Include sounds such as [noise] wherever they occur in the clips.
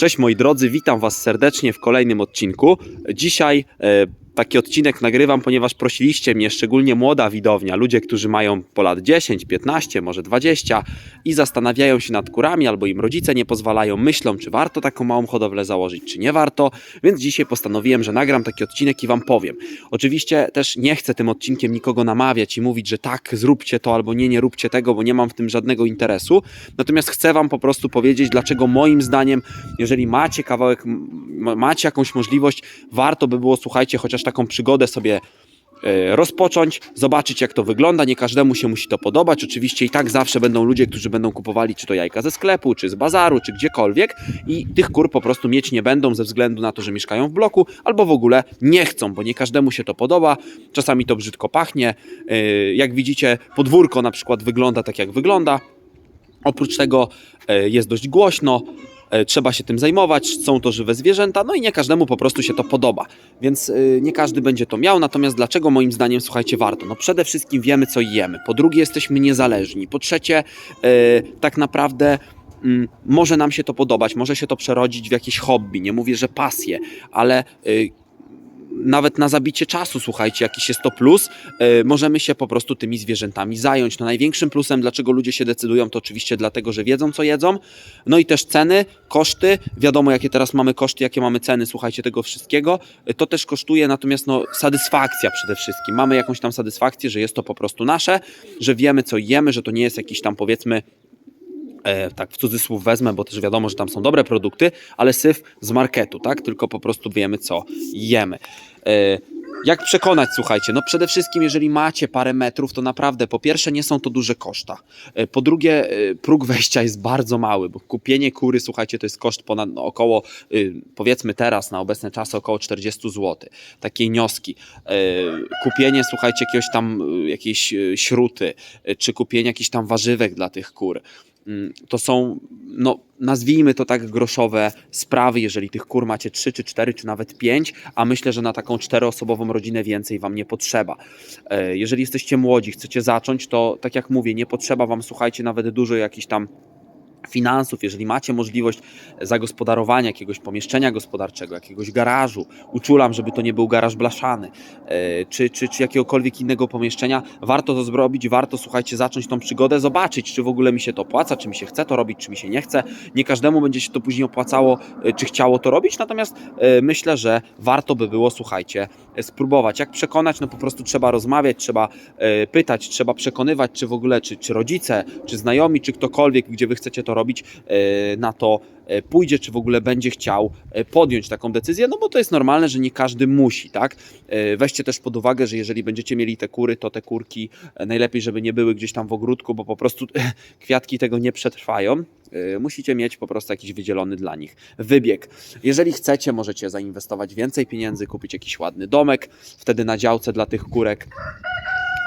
Cześć moi drodzy, witam Was serdecznie w kolejnym odcinku. Dzisiaj e, taki odcinek nagrywam, ponieważ prosiliście mnie, szczególnie młoda widownia, ludzie, którzy mają po lat 10, 15, może 20 i zastanawiają się nad kurami, albo im rodzice nie pozwalają, myślą, czy warto taką małą hodowlę założyć, czy nie warto. Więc dzisiaj postanowiłem, że nagram taki odcinek i Wam powiem. Oczywiście też nie chcę tym odcinkiem nikogo namawiać i mówić, że tak, zróbcie to, albo nie, nie róbcie tego, bo nie mam w tym żadnego interesu. Natomiast chcę Wam po prostu powiedzieć, dlaczego moim zdaniem, jeżeli macie kawałek, macie jakąś możliwość, warto by było, słuchajcie, chociaż taką przygodę sobie e, rozpocząć, zobaczyć jak to wygląda. Nie każdemu się musi to podobać. Oczywiście i tak zawsze będą ludzie, którzy będą kupowali czy to jajka ze sklepu, czy z bazaru, czy gdziekolwiek i tych kur po prostu mieć nie będą ze względu na to, że mieszkają w bloku albo w ogóle nie chcą, bo nie każdemu się to podoba. Czasami to brzydko pachnie. E, Jak widzicie, podwórko na przykład wygląda tak jak wygląda. Oprócz tego e, jest dość głośno, trzeba się tym zajmować, są to żywe zwierzęta, no i nie każdemu po prostu się to podoba, więc e, nie każdy będzie to miał. Natomiast dlaczego moim zdaniem, słuchajcie, warto? No przede wszystkim wiemy, co jemy, po drugie, jesteśmy niezależni, po trzecie, e, tak naprawdę. mm, Może nam się to podobać, może się to przerodzić w jakieś hobby, nie mówię, że pasję, ale e, nawet na zabicie czasu, słuchajcie, jakiś jest to plus, e, możemy się po prostu tymi zwierzętami zająć. No największym plusem, dlaczego ludzie się decydują, to oczywiście dlatego, że wiedzą, co jedzą. No i też ceny, koszty. Wiadomo, jakie teraz mamy koszty, jakie mamy ceny, słuchajcie, tego wszystkiego. E, To też kosztuje, natomiast no, satysfakcja przede wszystkim. Mamy jakąś tam satysfakcję, że jest to po prostu nasze, że wiemy, co jemy, że to nie jest jakiś tam, powiedzmy, e, tak w cudzysłów wezmę, bo też wiadomo, że tam są dobre produkty, ale syf z marketu, tak? Tylko po prostu wiemy, co jemy. E, jak przekonać, słuchajcie? No przede wszystkim, jeżeli macie parę metrów, to naprawdę po pierwsze nie są to duże koszta. E, Po drugie, próg wejścia jest bardzo mały, bo kupienie kury, słuchajcie, to jest koszt ponad no, około, y, powiedzmy teraz na obecne czasy, około 40 zł. Takiej nioski. Kupienie, słuchajcie, jakiegoś tam, y, jakiejś y, śruty, czy kupienie jakichś tam warzywek dla tych kur. Mm, To są, no nazwijmy to tak groszowe sprawy, jeżeli tych kur macie 3 czy 4 czy nawet 5, a myślę, że na taką czteroosobową rodzinę więcej wam nie potrzeba. E, Jeżeli jesteście młodzi, chcecie zacząć, to tak jak mówię, nie potrzeba wam, słuchajcie, nawet dużo jakichś tam finansów, jeżeli macie możliwość zagospodarowania jakiegoś pomieszczenia gospodarczego, jakiegoś garażu, uczulam, żeby to nie był garaż blaszany, e, czy, czy, czy jakiegokolwiek innego pomieszczenia, warto to zrobić, warto, słuchajcie, zacząć tą przygodę, zobaczyć, czy w ogóle mi się to opłaca, czy mi się chce to robić, czy mi się nie chce. Nie każdemu będzie się to później opłacało, e, czy chciało to robić, natomiast e, myślę, że warto by było, słuchajcie, spróbować. Jak przekonać, no po prostu trzeba rozmawiać, trzeba pytać, trzeba przekonywać, czy w ogóle, czy, czy rodzice, czy znajomi, czy ktokolwiek, gdzie wy chcecie to robić, e, na to e, pójdzie, czy w ogóle będzie chciał e, podjąć taką decyzję, no bo to jest normalne, że nie każdy musi, tak? Weźcie też pod uwagę, że jeżeli będziecie mieli te kury, to te kurki najlepiej, żeby nie były gdzieś tam w ogródku, bo po prostu kwiatki tego nie przetrwają. Musicie mieć po prostu jakiś wydzielony dla nich wybieg. Jeżeli chcecie, możecie zainwestować więcej pieniędzy, kupić jakiś ładny domek, wtedy na działce dla tych kurek.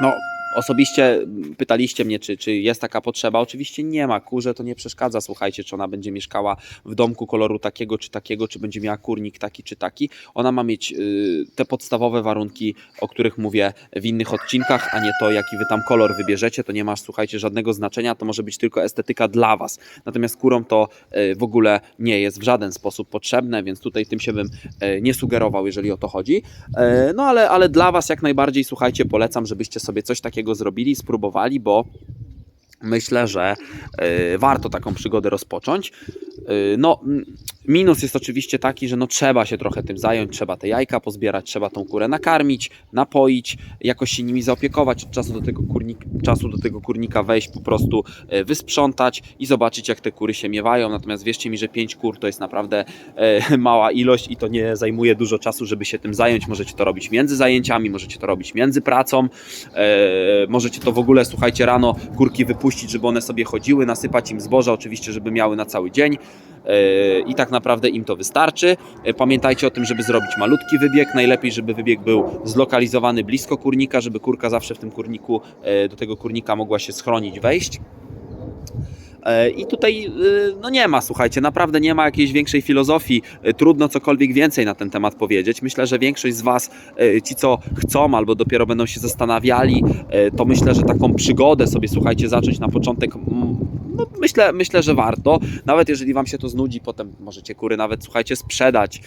No, osobiście pytaliście mnie, czy, czy jest taka potrzeba. Oczywiście nie ma. Kurze to nie przeszkadza. Słuchajcie, czy ona będzie mieszkała w domku koloru takiego czy takiego, czy będzie miała kurnik taki czy taki. Ona ma mieć y, te podstawowe warunki, o których mówię w innych odcinkach, a nie to, jaki wy tam kolor wybierzecie. To nie ma, słuchajcie, żadnego znaczenia. To może być tylko estetyka dla was. Natomiast kurom to y, w ogóle nie jest w żaden sposób potrzebne, więc tutaj tym się bym y, nie sugerował, jeżeli o to chodzi. No ale, ale dla Was jak najbardziej, słuchajcie, polecam, żebyście sobie coś takiego zrobili, spróbowali, bo myślę, że e, warto taką przygodę rozpocząć. E, No, minus jest oczywiście taki, że no trzeba się trochę tym zająć, trzeba te jajka pozbierać, trzeba tą kurę nakarmić, napoić, jakoś się nimi zaopiekować, od czasu do tego, kurnik, czasu do tego kurnika wejść, po prostu e, wysprzątać i zobaczyć, jak te kury się miewają. Natomiast wierzcie mi, że 5 kur to jest naprawdę e, [laughs] mała ilość i to nie zajmuje dużo czasu, żeby się tym zająć. Możecie to robić między zajęciami, możecie to robić między pracą, e, możecie to w ogóle, słuchajcie, rano kurki wypuścić, żeby one sobie chodziły, nasypać im zboża, oczywiście, żeby miały na cały dzień. E, I tak naprawdę im to wystarczy. E, Pamiętajcie o tym, żeby zrobić malutki wybieg. Najlepiej, żeby wybieg był zlokalizowany blisko kurnika, żeby kurka zawsze w tym kurniku, e, do tego kurnika mogła się schronić, wejść. E, I tutaj y, no nie ma, słuchajcie, naprawdę nie ma jakiejś większej filozofii. Y, Trudno cokolwiek więcej na ten temat powiedzieć. Myślę, że większość z Was, ci co chcą albo dopiero będą się zastanawiali, to myślę, że taką przygodę sobie, słuchajcie, zacząć na początek. No, myślę, myślę, że warto. Nawet jeżeli Wam się to znudzi, potem możecie kury nawet, słuchajcie, sprzedać.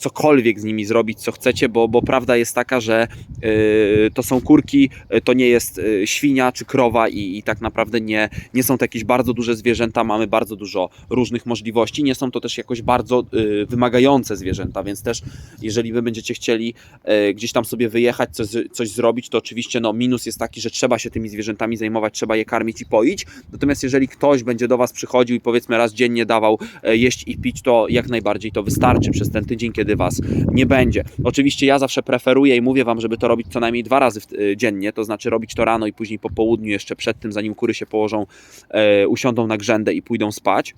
Y, Cokolwiek z nimi zrobić, co chcecie, bo, bo prawda jest taka, że y, to są kurki, y, to nie jest y, świnia czy krowa i, i tak naprawdę nie, nie są to jakieś bardzo duże zwierzęta, mamy bardzo dużo różnych możliwości, nie są to też jakoś bardzo y, wymagające zwierzęta, więc też jeżeli wy będziecie chcieli y, gdzieś tam sobie wyjechać, coś, coś zrobić, to oczywiście no, minus jest taki, że trzeba się tymi zwierzętami zajmować, trzeba je karmić i poić, natomiast jeżeli ktoś będzie do was przychodził i powiedzmy raz dziennie dawał e, jeść i pić, to jak najbardziej to wystarczy. Przez ten tydzień, kiedy was nie będzie. Oczywiście ja zawsze preferuję i mówię wam, żeby to robić co najmniej dwa razy y, dziennie, to znaczy robić to rano i później po południu, jeszcze przed tym, zanim kury się położą, e, usiądą na grzędę i pójdą spać.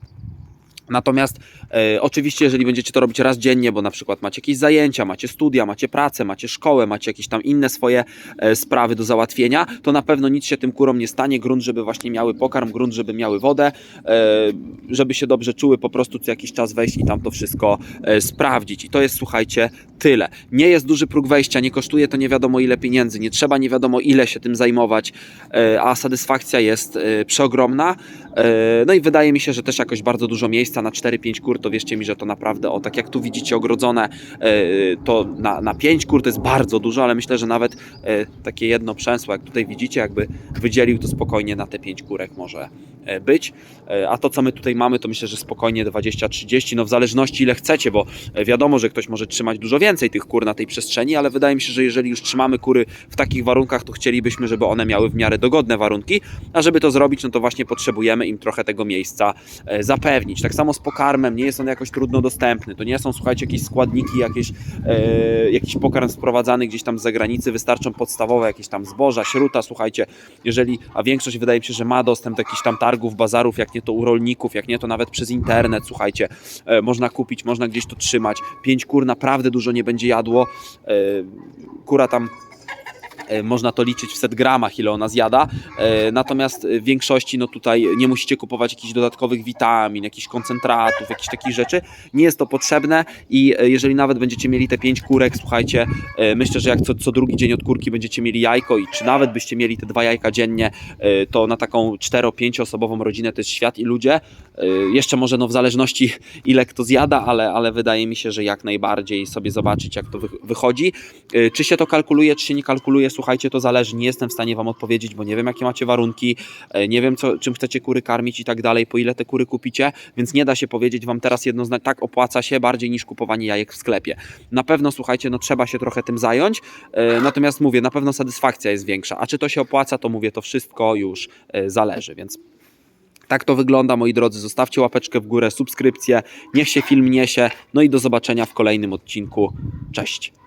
Natomiast e, oczywiście, jeżeli będziecie to robić raz dziennie, bo na przykład macie jakieś zajęcia, macie studia, macie pracę, macie szkołę, macie jakieś tam inne swoje e, sprawy do załatwienia, to na pewno nic się tym kurom nie stanie. Grunt, żeby właśnie miały pokarm, grunt, żeby miały wodę, e, żeby się dobrze czuły, po prostu co jakiś czas wejść i tam to wszystko e, sprawdzić. I to jest, słuchajcie, tyle. Nie jest duży próg wejścia, nie kosztuje to nie wiadomo ile pieniędzy, nie trzeba nie wiadomo ile się tym zajmować, e, a satysfakcja jest e, przeogromna. E, No i wydaje mi się, że też jakoś bardzo dużo miejsca na 4-5 kur, to wierzcie mi, że to naprawdę, o tak jak tu widzicie ogrodzone, e, to na, na 5 kur to jest bardzo dużo, ale myślę, że nawet e, takie jedno przęsło, jak tutaj widzicie, jakby wydzielił to spokojnie na te 5 kurek może być. E, A to, co my tutaj mamy, to myślę, że spokojnie 20-30, no w zależności ile chcecie, bo e, wiadomo, że ktoś może trzymać dużo więcej tych kur na tej przestrzeni, ale wydaje mi się, że jeżeli już trzymamy kury w takich warunkach, to chcielibyśmy, żeby one miały w miarę dogodne warunki, a żeby to zrobić, no to właśnie potrzebujemy im trochę tego miejsca e, zapewnić. Tak samo z pokarmem, nie jest on jakoś trudno dostępny, to nie są, słuchajcie, jakieś składniki, jakieś, e, jakiś pokarm sprowadzany gdzieś tam z zagranicy, wystarczą podstawowe jakieś tam zboża, śruta, słuchajcie, jeżeli, a większość wydaje mi się, że ma dostęp do jakichś tam targów, bazarów, jak nie to u rolników, jak nie to nawet przez internet, słuchajcie, e, można kupić, można gdzieś to trzymać, pięć kur naprawdę dużo nie będzie jadło, e, kura tam można to liczyć w set gramach, ile ona zjada. E, Natomiast w większości, no tutaj nie musicie kupować jakichś dodatkowych witamin, jakichś koncentratów, jakichś takich rzeczy. Nie jest to potrzebne i e, jeżeli nawet będziecie mieli te pięć kurek, słuchajcie, e, myślę, że jak co, co drugi dzień od kurki będziecie mieli jajko i czy nawet byście mieli te dwa jajka dziennie, e, to na taką 4-5 osobową rodzinę to jest świat i ludzie. E, Jeszcze może no w zależności [laughs] ile kto zjada, ale, ale wydaje mi się, że jak najbardziej sobie zobaczyć jak to wy, wychodzi. E, Czy się to kalkuluje, czy się nie kalkuluje, słuchajcie, to zależy. Nie jestem w stanie Wam odpowiedzieć, bo nie wiem, jakie macie warunki, e, nie wiem, co, czym chcecie kury karmić i tak dalej, po ile te kury kupicie, więc nie da się powiedzieć Wam teraz jednoznacznie, tak opłaca się bardziej niż kupowanie jajek w sklepie. Na pewno, słuchajcie, no trzeba się trochę tym zająć, e, natomiast mówię, na pewno satysfakcja jest większa, a czy to się opłaca, to mówię, to wszystko już e, zależy, więc tak to wygląda, moi drodzy. Zostawcie łapeczkę w górę, subskrypcję. Niech się film niesie. No i do zobaczenia w kolejnym odcinku. Cześć.